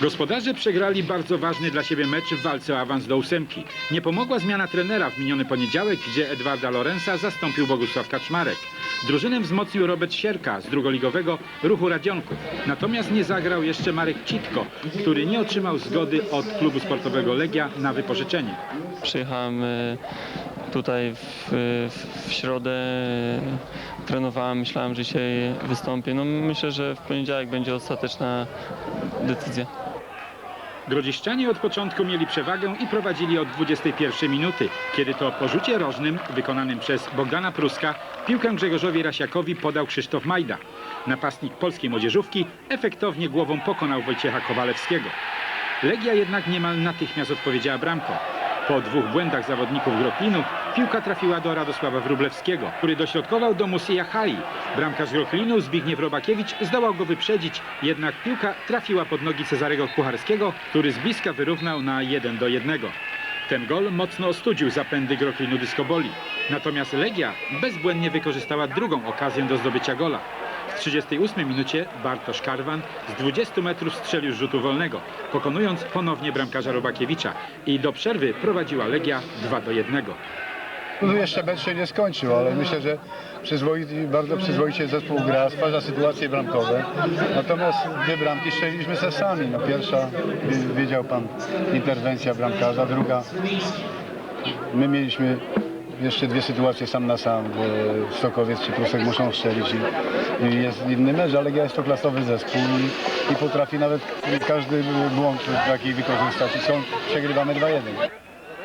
Gospodarze przegrali bardzo ważny dla siebie mecz w walce o awans do ósemki. Nie pomogła zmiana trenera w miniony poniedziałek, gdzie Edwarda Lorenza zastąpił Bogusław Kaczmarek. Drużynę wzmocnił Robert Sierka z drugoligowego Ruchu Radzionków. Natomiast nie zagrał jeszcze Marek Citko, który nie otrzymał zgody od klubu sportowego Legia na wypożyczenie. Przyjechałem e, tutaj w, w, środę, e, trenowałem, myślałem, że dzisiaj wystąpię. No myślę, że w poniedziałek będzie ostateczna decyzja. Grodziszczanie od początku mieli przewagę i prowadzili od 21 minuty, kiedy to po rzucie rożnym wykonanym przez Bogdana Pruska piłkę Grzegorzowi Rasiakowi podał Krzysztof Majda. Napastnik polskiej młodzieżówki efektownie głową pokonał Wojciecha Kowalewskiego. Legia jednak niemal natychmiast odpowiedziała bramką. Po dwóch błędach zawodników Groklinu piłka trafiła do Radosława Wróblewskiego, który dośrodkował do Musia Hai. Bramkarz Groklinu Zbigniew Robakiewicz zdołał go wyprzedzić, jednak piłka trafiła pod nogi Cezarego Kucharskiego, który z bliska wyrównał na 1 do 1. Ten gol mocno ostudził zapędy Groklinu Dyskoboli. Natomiast Legia bezbłędnie wykorzystała drugą okazję do zdobycia gola. W 38 minucie Bartosz Karwan z 20 metrów strzelił rzutu wolnego, pokonując ponownie bramkarza Robakiewicza i do przerwy prowadziła Legia 2 do 1. No jeszcze mecz się nie skończył, ale myślę, że przyzwoity, bardzo przyzwoicie zespół gra, stwarza sytuacje bramkowe. Natomiast dwie bramki strzeliliśmy se sami. No pierwsza, wie- wiedział pan, interwencja bramkarza, druga my mieliśmy jeszcze dwie sytuacje sam na sam, Stokowiec czy Prusek muszą strzelić i, jest inny mecz, ale jest to klasowy zespół i, i potrafi nawet każdy błąd taki wykorzystać i są, przegrywamy 2-1.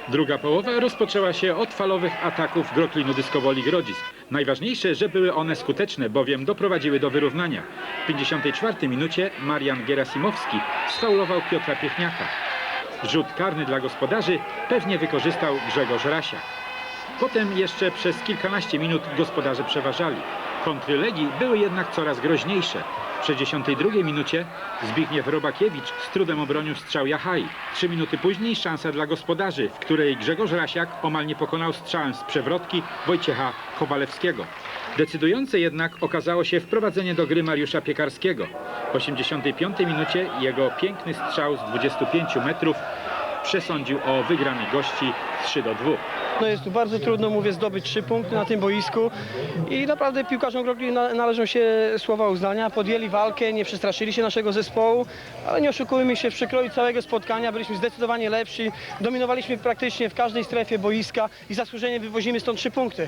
Druga połowa rozpoczęła się od falowych ataków Groklinu Dyskowoli Grodzisk. Najważniejsze, że były one skuteczne, bowiem doprowadziły do wyrównania. W 54 minucie Marian Gerasimowski sfaulował Piotra Piechniaka. Rzut karny dla gospodarzy pewnie wykorzystał Grzegorz Rasiak. Potem jeszcze przez kilkanaście minut gospodarze przeważali. Kontry Legii były jednak coraz groźniejsze. W 62 minucie Zbigniew Robakiewicz z trudem obronił strzał Jachai. Trzy minuty później szansa dla gospodarzy, w której Grzegorz Rasiak omal nie pokonał strzałem z przewrotki Wojciecha Kowalewskiego. Decydujące jednak okazało się wprowadzenie do gry Mariusza Piekarskiego. W 85 minucie jego piękny strzał z 25 metrów przesądził o wygranej gości 3 do 2. No jest tu bardzo trudno, mówię, zdobyć trzy punkty na tym boisku i naprawdę piłkarzom Grokli na, należą się słowa uznania. Podjęli walkę, nie przestraszyli się naszego zespołu, ale nie oszukujmy się, w przekroju całego spotkania byliśmy zdecydowanie lepsi, dominowaliśmy praktycznie w każdej strefie boiska i zasłużenie wywozimy stąd trzy punkty.